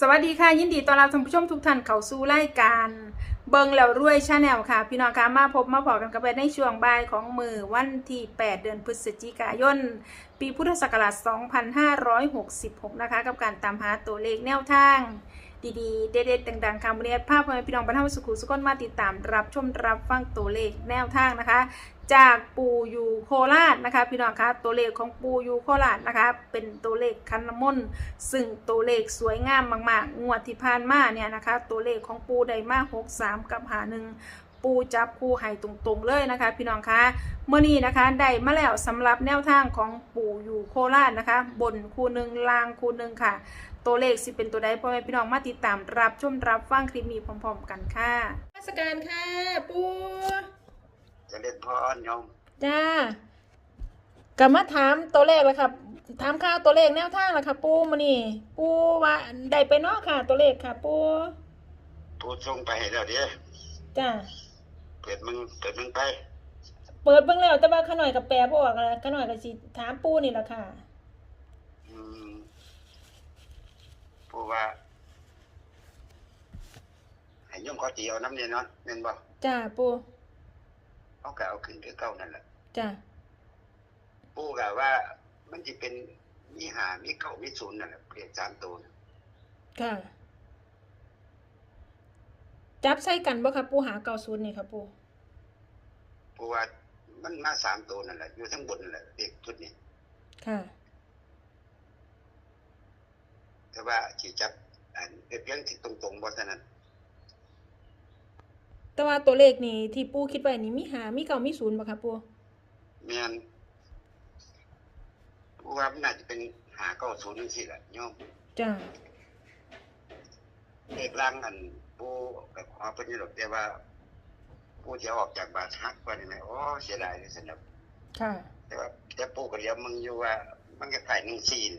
สวัสดีค่ะ ยินดีต้อนรับท่านผู้ชมทุกท่านเข้าสู่รายการเบิงแล้วรวยชาแนลค่ะ พี่น้องคะมาพบมาพอกันกันไปในช่วงบ่ายของมือวันที่ 8 เดือนพฤศจิกายน ปีพุทธศักราช 2566 นะคะ กับการตามหาตัวเลขแนวทาง ดีๆ เด็ดๆต่างๆค่ะวันนี้ภาพพ่อแม่พี่น้องบรรเทาสุขุสุขนมาติดตามรับชมรับฟังตัวเลขแนวทางนะคะ จากปูยูโคราชนะคะ พี่น้องคะตัวเลขของปูยูโคราชนะคะ เป็นตัวเลขคันมนซึ่งตัวเลขสวยงามมาก ๆ งวดที่ผ่านมาเนี่ยนะคะ ตัวเลขของปูไดมา 63 กับหาหนึ่ง ปูจับคู่ให้ตรงๆเลยนะคะ พี่น้องคะเมื่อนี้นะคะได้มาแล้วสำหรับแนวทางของปูยูโคราชนะคะ บนคู่หนึ่งล่างคู่หนึ่งค่ะ ตัวเลขสิเป็นตัวใดพ่อแม่พี่น้องมาติดตามรับชมรับฟังคลิปนี้พร้อม ๆ กันค่ะราชการค่ะปูจะเล่นพรโยมจ้ากลับมาถามตัวเลขเลยครับถามข่าวตัวเลขแนวทางแล้วค่ะ ปูมานี่ ปูว่าได้ไปเนาะค่ะ ตัวเลขค่ะ ปูพูดส่งไปให้แล้วเดี๋ยวจ้า เปิดมึงเปิดมึงไปเปิดเบิ่งแล้วแต่ว่าขาหน่อยกับแปรบ่ออกแล้วขาหน่อยกับสิถามปูนี่แหละค่ะอืมพูดว่าให้โยมเขาตีเอาน้ำเนี่ยเนาะเน่นบ่จ้าปูเขาก็เอาขึ้นคือเก่านั่นแหละจ้าปูก็ว่า มันจะเป็นมีหามีเก่ามีศูนย์นั่นแหละเปลี่ยนสามตัวน่ะค่ะ จับใส่กันบ่ค่ะปูหาเก้าศูนย์นี่ค่ะปูปูว่ามันมาสามตัวนั่นแหละอยู่ทั้งบนนั่นแหละเด็กชุดนี้ค่ะ แต่ว่าที่จับอันเป็นเพียงที่ตรงๆบ่เท่านั้นแต่ว่าตัวเลขนี่ที่ปูคิดไว้นี่มีหามีเก้ามีศูนย์บ่ค่ะปูแม่นปูว่ามันน่าจะเป็นหาเก้าศูนย์จังซี่แหละโยมจ้าเลขล่างอัน ปูกับขอเพิ่นนี่หรอกแต่ว่าปูจะออกจากบาทฮักว่านี่ไหมโอ้เสียดายเลยสนับค่ะ แต่ว่าแต่ปูก็เดี๋ยวมึงอยู่ว่า มันก็ขายหนึ่งซีน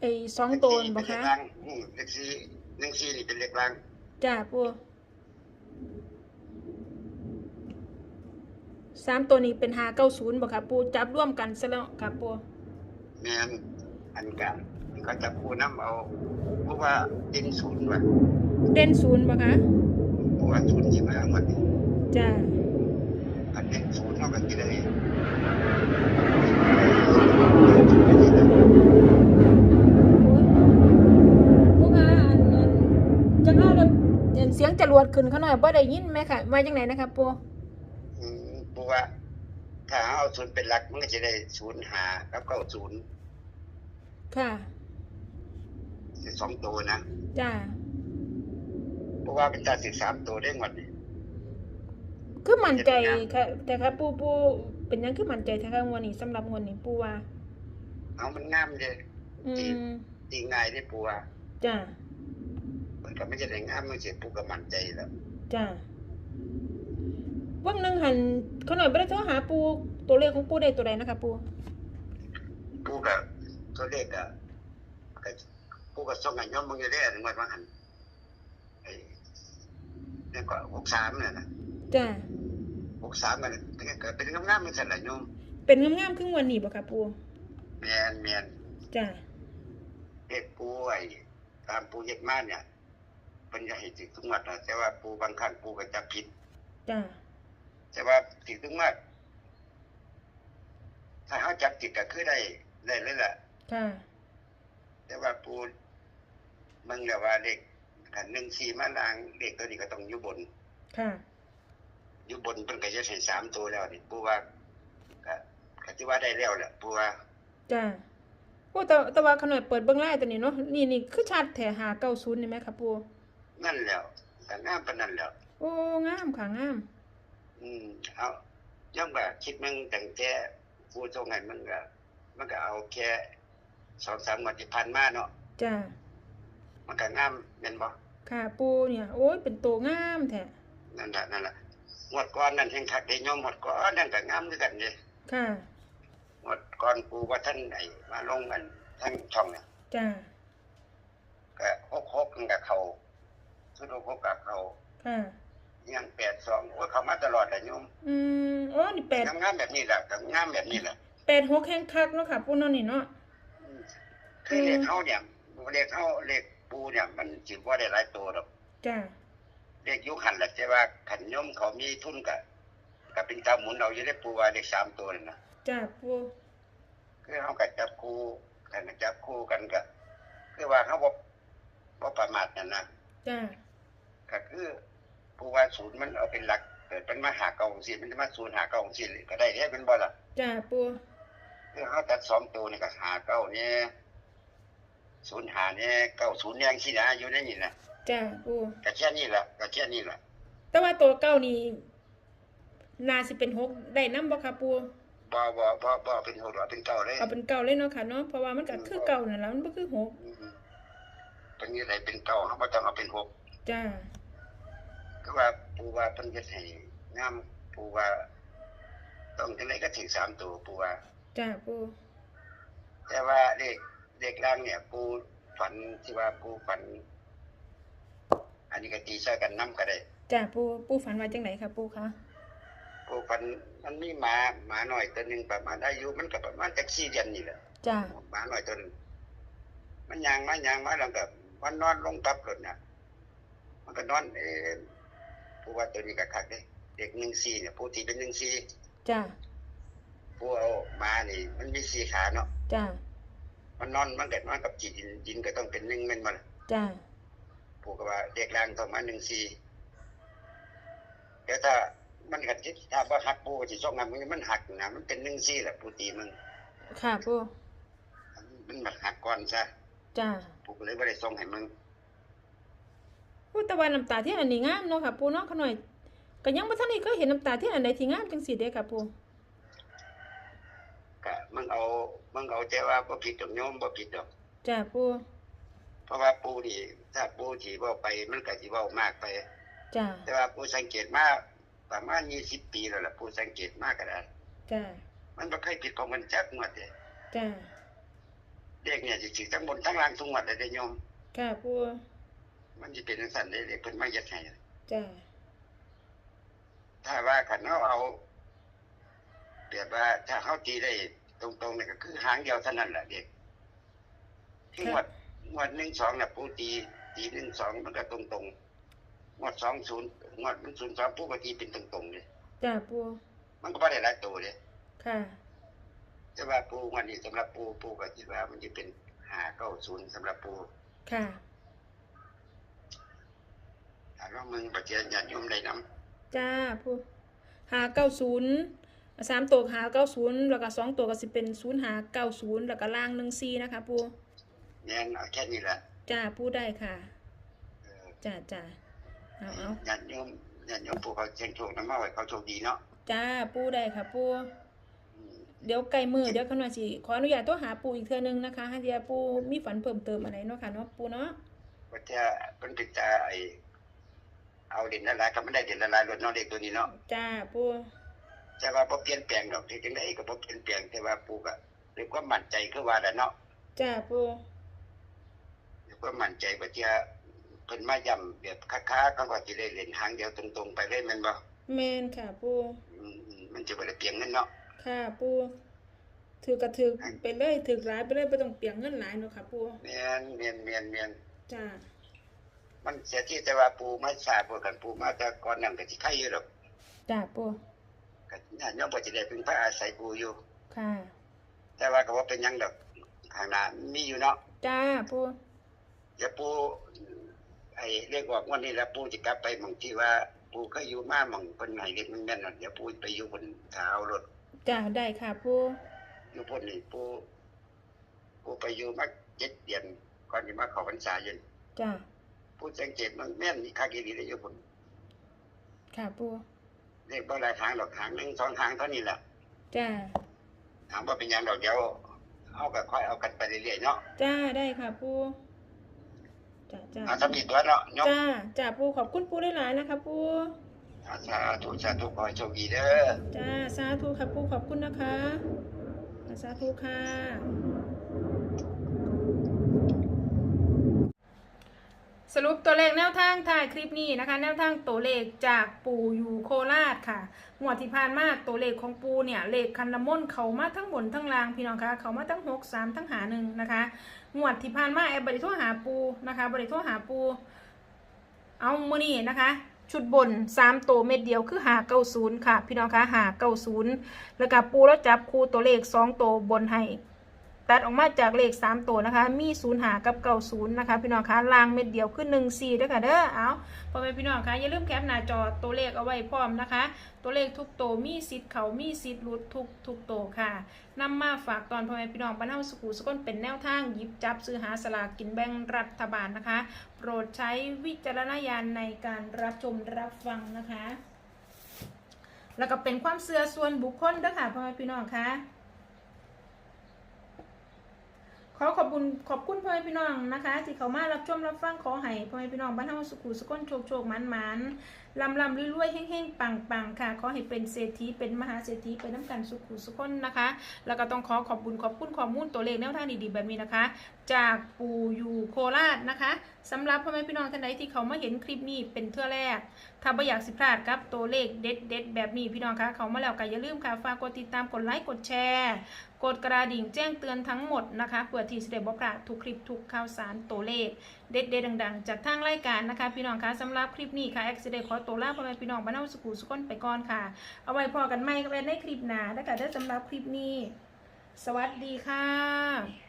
ไอ้สองตัวนี่บ่เป็นเลคะขล่างอืมเลขซีหนึ่งซีนี่เป็นเลขล่างจ้าปูสามตัวนี้เป็นหาเก้าศูนย์บ่ค่ะปูจับร่วมกันซะแล้วค่ะปูแม่นอันกั นก็จะปูน้ำเอาเพราะว่าดินศูนย์ว่ะเด่นศูนย์บ่คะเพราะว่าศูนย์ที่มาหมดนี่จ้าอันเด่นศูนย์เท่ากันกี่เลยปูคะอันอันจะเอาเดี๋ยวเสียงจรวดขึ้นเขาหน่อยบ่ได้ยินไหมค่ะว่าจังไหนนะคะปูอืมปูว่าถ้าเอาศูนย์เป็นหลักมันก็จะได้ศูนย์หากับเก้าศูนย์ค่ะ สองตัวนะจ้าเพราะว่าเป็นตาสิบสามตัวได้หมดนี่คือมั่นใจค่ะแต่ค่ะปูปูเป็นหยังคือมั่นใจทางงวดนี้สำหรับงวดนี้ปูว่าเอามันงามเลยอืมตีง่ายได้ปูว่าจ้ามันก็ไม่จะได้งามมันเสียปูก็มั่นใจแล้วจ้าว่างหนึงหันเขาหน่อยบ่ได้โทรหาปูตัวเลขของปูได้ตัวใดนะคะปูปูก็ตัวเลขก็ ก็ปูก็ส่งให้ย้อมมึงจะได้ถึงวันว่าหันไอ้นี่ก็หกสามเนี่ยนะจ้าหกสามมันก็เป็นงามๆมันสั่นละโยมเป็นงามๆครึ่งวันนี้บ่ค่ะปูแมนแมนจ้าเลขปูไอ้ตามปูเย็ดมาเนี่ยเป็นจะให้ถึงทุกงวัดนะแต่ว่าปูบางครั้งปูก็จะผิดจ้าแต่ว่าถึงทุกงวัดถ้าเขาจับจิตก็คือได้ได้เลยล่ะค่ะแต่ว่าปู มันเรียกว่าเลขขันหนึ่งสี่มาลางเลขตัวนี้ก็ต้องอยู่บนค่ะอยู่บนเป็นก็จะใช้สามตัวแล้วนี่ปูว่าก็ก็ที่ว่าได้แล้วแหละปูว่าจ้าโอ้แต่แต่ว่าขนาดเปิดเบื้องไล่ตัวนี้เนาะนี่นี่คือชัดแถหาเก้าศูนย์นี่ไหมครับปูนั่นแล้วแต่งามปานนั้นแล้ว โอ้งามค่ะงาม อืมเอาย่อมแบบคิดมึงแต่งแค่ปูตรงไหนมึงก็มันก็เอาแค่สองสามวันที่ผ่านมาเนาะจ้า มันก็งามเห็นบ่ค่ะ ปูเนี่ย โอ้ย เป็นตัวงามแท้นั่นแหละนั่นแหละงวดก่อนนั่นแห่งคักได้โยมหมดก่อนนั่นก็งามด้วยกันเด้ค่ะงวดก่อนปูว่าท่านไอ้มาลงกันทั้งช่องเนี่ยจ้าก็หกหกนั่นก็เขาสุดหกกับเขาค่ะยังแปดสองโอ้ยเขามาตลอดแหละโยมอืมโอ้นี่แปดงามๆแบบนี้แหละก็งามแบบนี้แหละแปดหกแห่งคักเนาะค่ะปูเนาะนี่เนาะคือเลขเขาเนี่ยเลขเขาเลข ปูเนี่ยมันสิบ่ได้หลายตัวหรอกจ้าเลขยุคหันแหละแต่ว่าขันย่อมเขามีทุนกับกับเป็นตาหมุนเอาอยู่ได้ปูว่าเลขสามตัวนั่นนะจ้าปูคือเขากับจับคู่กันจับคู่กันก็คือว่าเขาบ่บ่ประมาทนั่นนะจ้าก็คือปูว่าศูนย์มันเอาเป็นหลักเกิดเป็นมาหาเก่าของสิมันจะมาศูนย์หาเก่าของสิก็ได้แค่เป็นบ่ล่ะจ้าปูคือเขาตัดสองตัวนี่ก็หาเก้าเนี่ย ศูนย์หาเนี่ยเก้าศูนย์เนี่ยสินะอยู่ในนี่นะจ้าปูก็แค่นี้แหละก็แค่นี้แหละแต่ว่าตัวเก้านี่นาสิเป็นหกได้น้ำบ่ค่ะปูบ่บ่บ่บ่เป็นหกหรอกเป็นเก้าเลยเอาเป็นเก้าเลยเนาะค่ะเนาะเพราะว่ามันก็คือเก้านั่นแหละมันบ่คือหกอืมเป็นยังไงเป็นเก้าเขาบ่ต้องเอาเป็นหกจ้าก็ว่าปูว่าเพิ่นเฮ็ดให้งามปูว่า ต้องจังไดก็ถึงสามตัวปูว่าจ้าปูแต่ว่าเลข เลขล่างเนี่ย ปูฝันที่ว่าปูฝัน อันนี้ก็ตีใช้กันนํก็ได้จ้าปูปูฝันว่าจังไหนค่ะปูคะปูฝันมันมีหมาหมาหน่อยตัวหนึงประมาณอายุมันก็ประมาณจัก4เดือนนี่แหละจ้าหมาหน่อยตัวหนึงมันยางมายางมาแล้วก็มันนอนลงกับรถน่ะ มันก็นอนเออผู้ว่าตัวนี้ก็คักเด้เด็ก14เนี่ยผู้ที่เป็น14จ้าผู้เอามานี่มันมีสี่ขาเนาะจ้า มันนอนมันก็นอนกับจีดินดินก็ต้องเป็นหนึ่งแมันบ่ล่ะจ้าผู้ก็ว่าเด็กล่างต้องมา14แต่ถ้ามันก็จิตถ้าบ่หักผู้ก็สิส่งนำมันหักนะมันเป็น14แหละผู้ตีมึงค่ะปูมันมาหักก่อนซะจ้าผู้ก็เลยบ่ได้ส่งให้มึงปูแตะวันน้ำตาเทียนอันนี้งามเนาะค่ะ ปูเนาะขะหน่อยก็ยังบ่ทันได้เคยเห็นน้ำตาเทียนอันใดที่งามจังซี่เด้ค่ะปู ก็มึงเอามึงเอาใจว่าบ่ผิดดอกโยมบ่ผิดดอกจ้าปูเพราะว่าปู่นี่ถ้าปู่สิเว้าไปมันก็สิเว้ามากไป จ้าแต่ว่าปู่สังเกตมาประมาณ20ปีแล้วล่ะปู่สังเกตมาก็ได้จ้ามันบ่เคยผิดของมันจักงวดเด้จ้าเด็กเนี่ยสิสิทั้งบนทั้งล่างทุกงวดเลยเด้โยมค่ะปูมันสิเป็นจังซั่นเด้เด็กเพิ่นมาเฮ็ดให้จ้าถ้าว่าคันเฮาเอาเปรียบว่าถ้าเฮาตีได้ ตรงๆนี่ก็คือหางเดียวเท่านั้นแหละเด็กคืองวดงวด1 2น่ะปู่ตีตี1 2มันก็ตรงๆงวด2 0งวดมัน0 2ปู่ก็ตีเป็นตรงๆเด้จ้าปูมันก็บ่ได้หลายตัวเด้ค่ะแต่ว่าปู่งวดนี้สำหรับปู่ปู่ก็คิดว่ามันสิเป็น590สำหรับปู่ค่ะถ้าเรามึงปัจจัยญาติโยมได้นํจ้าปูหาเก้าศูนย์ สามตัวหาเก้าศูนย์แล้วก็สองตัวก็สิเป็นศูนย์หาเก้าศูนย์แล้วก็ล่างหนึ่งซีนะคะปูแม่นเอาแค่นี้แหละจ้าปูได้ค่ะเออจ้าจ้าเอาเอาญาติโยมญาติโยมผู้เขาเชียงโชคนำมาไว้เขาโชคดีเนาะจ้าปูได้ค่ะปูอืมเดี๋ยวไกลมือเดี๋ยวขน่อยสิขออนุญาตตัวหาปูอีกเทื่อนึงนะคะให้เดียปูมีฝันเพิ่มเติมอะไรเนาะค่ะเนาะปูเนาะว่าจะเพิ่นติดตาไอ้เอาเด่นละลายก็ไม่ได้เด่นละลายรถเนาะเด็กตัวนี้เนาะจ้าปู แต่ว่าบ่เปลี่ยนแปลงดอกที่จังไดก็บ่เปลี่ยนแปลงแต่ว่าปู่ก็ด้วยความมั่นใจคือว่าแหละเนาะจ้าปูด้วยความมั่นใจว่าจะเพิ่นมาย้ำแบบค้าๆก็ว่าสิได้เล่นหางเดียวตรงๆไปเลยแม่นบ่แมนค่ะปูอืมอืมมันจะบ่ได้เปลี่ยนเงินเนาะค่ะปูถือกระถือไปเลยถือร้ายไปเลยไม่ต้องเปลียงเงินหลายเนาะค่ะปูแม่นแม่นแม่นแม่นจ้ามันเสียที่แต่ว่าปู่มาทราบว่ากันปู่มาแต่ก่อนนั้นก็สิใครอยู่ดอกจ้าปู ก็ญาติโยมก็สิได้พึ่งพาอาศัยปู่อยู่ ค่ะ แต่ว่าก็ว่าเป็นหยังดอกข้างหน้ามีอยู่เนาะจ้าปูเดี๋ยวปูไอ้เรียกว่าวันนี้แล้วปูจะกลับไปหมองที่ว่าปูเคยอยู่มาหมองเพิ่นให้เด็กมันแม่นน่ะเดี๋ยวปูไปอยู่บนเท้ารถจ้าได้ค่ะปูอยู่พุ่นนี่ปูปูไปอยู่มาเจ็ดเดือนก่อนที่มาเข้าพรรษาอยู่นี่จ้า ปูสังเกตมันแม่นนี่คักอีหลีเลยอยู่พุ่นค่ะปู เรียกบ่หลายทางดอกทางหนึงสองทางเท่านี้แหละจ้าถามว่าเป็นหยังดอกเดี๋ยวเอาก็ค่อยเอากันไปเรื่อยๆเนาะจ้าได้ค่ะปูจ้าจ้าเอาสำนีตัวเนาะยกจ้าจ้าปูขอบคุณปูได้หลายๆนะคะปูอาสาธุสาธุขอให้โชคดีเด้อจ้าสาธุค่ะปูขอบคุณนะคะสาธุค่ะ สรุปตัวเลขแนวทางถ่ายคลิปนี้นะคะ แนวทางตัวเลขจากปูอยู่โคราชค่ะงวดที่ผ่านมาตัวเลขของปูเนี่ยเลขคันน้ำมนเขามาทั้งบนทั้งล่างพี่น้องคะเขามาทั้งหกสามทั้งหาหนึ่งนะคะงวดที่ผ่านมาแอบบริโทรหาปูนะคะบริโทรหาปู เอามือนี่นะคะชุดบนสามตัวเม็ดเดียวคือหาเก้าศูนย์ค่ะ พี่น้องคะหาเก้าศูนย์แล้วก็ปูแล้วจับคู่ตัวเลขสองตัวบนให้ ตัดออกมาจากเลขสามตัวนะคะ มีศูนย์หากับเก้าศูนย์นะคะ พี่น้องคะลางเม็ดเดียวขึ้นหนึ่งสี่ด้วยค่ะเด้อเอาพอไปพี่น้องคะอย่าลืมแคปหน้าจอตัวเลขเอาไว้พร้อมนะคะ ตัวเลขทุกตัวมีสิทธิ์เขามีสิทธิ์หลุดทุกทุกตัวค่ะนำมาฝากตอนพ่อแม่พี่น้องบ้านเฮาสุขุสกลเป็นแนวทางหยิบจับซื้อหาสลากกินแบ่งรัฐบาลนะคะ โปรดใช้วิจารณญาณในการรับชมรับฟังนะคะ แล้วก็เป็นความเชื่อส่วนบุคคลเด้อค่ะพ่อแม่พี่น้องคะ ขอขอบคุณขอบคุณพ่อแม่พี่น้องนะคะ ที่เขามารับชมรับฟังขอให้พ่อแม่พี่น้องบ้านเฮาสุขุสุขนโชคโชคมันมันลำลำรวยๆเฮ่งๆปังปังค่ะ ขอให้เป็นเศรษฐีเป็นมหาเศรษฐีเป็นน้ำกันสุขุสุขนนะคะ แล้วก็ต้องขอขอบคุณขอบคุณข้อมูลตัวเลขแนวทางดีๆแบบนี้นะคะ จากปูอยู่โคราชนะคะสำหรับพ่อแม่พี่น้องท่านใดที่เขามาเห็นคลิปนี้เป็นเทื่อแรกถ้าไม่อยากสิพลาดครับตัวเลขเด็ดเด็ดแบบนี้พี่น้องคะเขามาแล้วก็อย่าลืมค่ะฝากกดติดตามกดไลค์กดแชร์กดกระดิ่งแจ้งเตือนทั้งหมดนะคะเพื่อที่จะได้บอกพลาดทุกคลิปทุกข่าวสารตัวเลข เด็ดเด็ดดังๆ จากทางรายการนะคะ พี่น้องคะสำหรับคลิปนี้ค่ะแอคซิเดขอตัวลาพ่อแม่พี่น้องบ้านเฮาสุขุสุขนไปก่อนค่ะ เอาไว้พอกันใหม่กันในคลิปหน้าแล้วก็ได้สำหรับคลิปนี้ สวัสดีค่ะ